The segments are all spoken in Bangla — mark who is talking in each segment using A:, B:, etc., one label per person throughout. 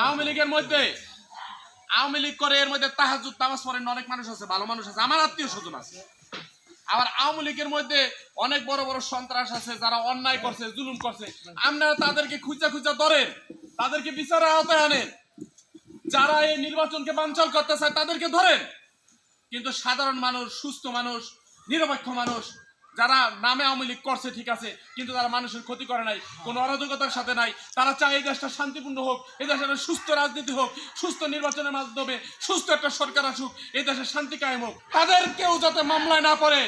A: আওয়ামী লীগের মধ্যে, আওয়ামী লীগ করে এর মধ্যে তাহাজুদ তামাজ পড়েন অনেক মানুষ আছে, ভালো মানুষ আছে, আমার আত্মীয় স্বজন আছে। আবার আওয়ামী লীগের মধ্যে অনেক বড় বড় সন্ত্রাস আছে, যারা অন্যায় করছে, জুলুম করছে। আপনারা তাদেরকে খুঁজা খুঁজা ধরেন, তাদেরকে বিচারের আওতায় আনেন। যারা এই নির্বাচনকে বাঞ্চল করতে চায়, তাদেরকে ধরেন। কিন্তু সাধারণ মানুষ, সুস্থ মানুষ, নিরপেক্ষ মানুষ যারা নামে আওয়ামী লীগ করছে, ঠিক আছে, কিন্তু তারা মানুষের ক্ষতি করে নাই, কোনো অরাজকতার সাথে নাই। তারা চায় এই দেশটা শান্তিপূর্ণ হোক, এই দেশে একটা সুস্থ রাজনীতি হোক, সুস্থ নির্বাচনের মাধ্যমে সুস্থ একটা সরকার আসুক, এই দেশে শান্তি কায়েম হোক। তাদের কেউ যাতে মামলায় না পড়ে,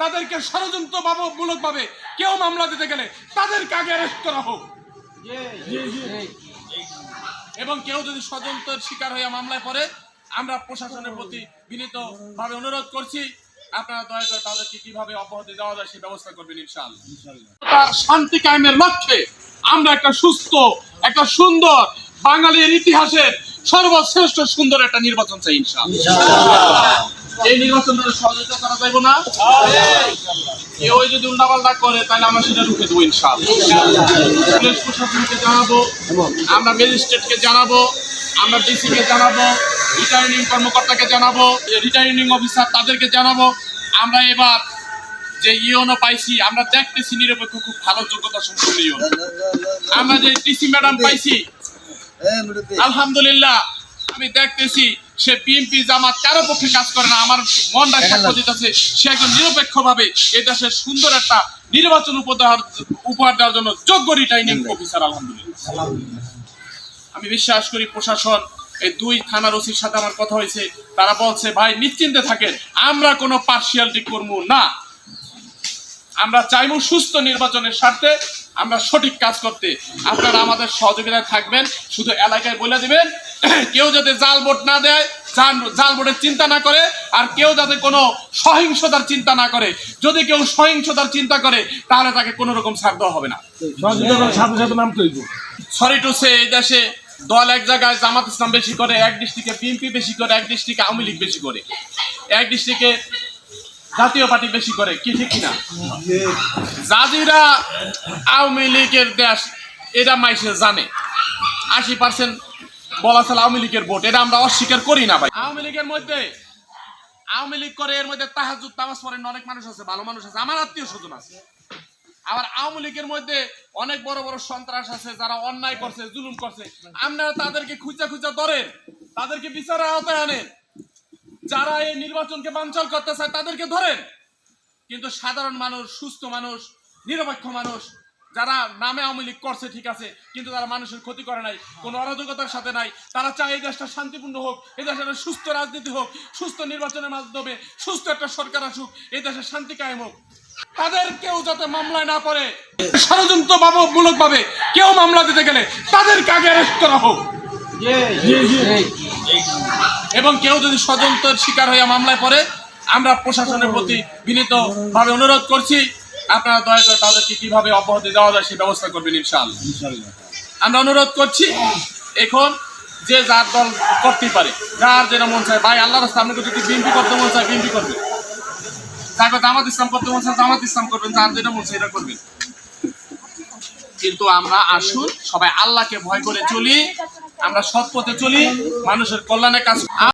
A: তাদেরকে ষড়যন্ত্র মূলক ভাবে কেউ মামলা দিতে গেলে তাদেরকে আগে অ্যারেস্ট করা হোক। এবং কেউ যদি ষড়যন্ত্রের শিকার হয়ে মামলায় পড়ে, আমরা প্রশাসনের প্রতি বিনীত ভাবে অনুরোধ করছি আপনারা দয়া করে তাদেরকে কীভাবে অব্যাহতি দেওয়া যায় সেই ব্যবস্থা করবেন ইনশাআল্লাহ। শান্তি কায়েমের লক্ষ্যে আমরা একটা সুস্থ একটা সুন্দর বাঙালির ইতিহাসের সর্বশ্রেষ্ঠ সুন্দর একটা নির্বাচন চাই ইনশাআল্লাহ। এই নির্বাচনটা সহযোগিতা করা যাইব না। কেউ যদি উল্টাপাল্টা করে তাহলে আমরা সেটা রুখে দেবো ইনশাআল্লাহ। পুলিশ প্রশাসনকে জানাব আমরা ম্যাজিস্ট্রেটকে জানাব আমরা ডিসিকে জানাব রিটার্নিং কর্মকর্তাকে জানাব রিটার্নিং অফিসার তাদেরকে জানাব। আমরা এবার যে ইওনো পাইছি আমরা দেখতেছি নিরপেক্ষ খুব ভালো যোগ্যতা সম্পন্ন ইওনো। আমরা যে ডিসি ম্যাডাম পাইছি আলহামদুলিল্লাহ আমি দেখতেছি সে বিএনপি জামাত কারও পক্ষে কাজ করে না আমার মনটা সাক্ষ্য দিতেছে সে একজন নিরপেক্ষ ভাবে এই দেশের সুন্দর একটা নির্বাচন উপহার উপহার দেওয়ার জন্য যোগ্য রিটার্নিং অফিসার আলহামদুলিল্লাহ। আমি বিশ্বাস করি প্রশাসন এই দুই থানার ওসির সাথে আমার কথা হয়েছে। তারা বলছে ভাই নিশ্চিন্তে থাকেন। আমরা কোনো পার্সিয়ালিটি করব না। আমরা চাইব সুস্থ নির্বাচনের স্বার্থে আমরা সঠিক কাজ করতে। আপনারা আমাদের সহযোগিতায় থাকবেন। শুধু এলাকায় বলে দিবেন কেউ যাতে জাল ভোট না দেয় জাল- জাল ভোটের চিন্তা না করে আর কেউ যাতে কোনো সহিংসতার চিন্তা না করে। যদি কেউ সহিংসতার চিন্তা করে তাহলে তাকে কোনো রকম ছাড় দেওয়া হবে না। সরি টু সে এই দেশে দল এক জায়গায় জামাত ইসলাম বেশি করে, এক ডিস্ট্রিক্টে বিএনপি বেশি করে, এক ডিস্ট্রিক্টে আওয়ামী লীগ বেশি করে, এক ডিস্ট্রিক্টে জাতীয় পার্টি বেশি করে, কি ঠিক কিনা? জাজিরা আওয়ামী লীগের দেশ, এটা মাইসে জানে। আশি পার্সেন্ট বলা চলে আওয়ামী লীগের ভোট, এটা আমরা অস্বীকার করি না ভাই। আওয়ামী লীগের মধ্যে, আওয়ামী লীগ করে, এর মধ্যে তাহাজুদ তামাজ পড়েন অনেক মানুষ আছে, ভালো মানুষ আছে, আমার আত্মীয় স্বজন আছে। আবার আওয়ামী লীগের মধ্যে অনেক বড় বড় সন্ত্রাস আছে, যারা অন্যায় করছে, জুলুম করছে। আপনারা তাদেরকে খুঁজা খুঁজা ধরেন, তাদেরকে বিচারের আওতায় আনেন। যারা এই নির্বাচনকে বানচাল করতে চায়, তাদেরকে ধরেন। কিন্তু সাধারণ মানুষ, সুস্থ মানুষ, নিরপেক্ষ মানুষ, যারা নামে আওয়ামী লীগ করছে, ঠিক আছে, কিন্তু তারা মানুষের ক্ষতি করে নাই, কোনো অরাজকতার সাথে নাই, তারা চায় এই দেশটা শান্তিপূর্ণ হোক, এই দেশে একটা সুস্থ রাজনীতি হোক, সুস্থ নির্বাচনের মাধ্যমে সুস্থ একটা সরকার আসুক, এই দেশে শান্তি কায়েম হোক। তাদের কেউ যাতে মামলায় না পড়ে ষড়যন্ত্র মূলক ভাবে কেউ মামলা দিতে গেলে তাদেরকে আগে অ্যারেস্ট করা হোক। এবং কেউ যদি ষড়যন্ত্রের শিকার হয়ে মামলায় পড়ে, আমরা প্রশাসনের প্রতি বিনীত ভাবে অনুরোধ করছি, আপনারা দয়া করে তাদেরকে কীভাবে অব্যাহতি দেওয়া যায় সেই ব্যবস্থা করবেন ইনশাআল্লাহ। আমরা অনুরোধ করছি, এখন যে যার দল করতেই পারে, যার যেটা মন চায়, ভাই আল্লাহ রাস্তা আপনাকে যদি বিএনপি করতে মন চায়, বিএনপি করবে। তারপর জামাত ইসলাম করতে মন জামাত ইসলাম করবেন, যার যেটা মন এটা করবেন। কিন্তু আমরা আসুন, সবাই আল্লাহকে ভয় করে চলি, আমরা সৎ পথে চলি, মানুষের কল্যাণে কাজ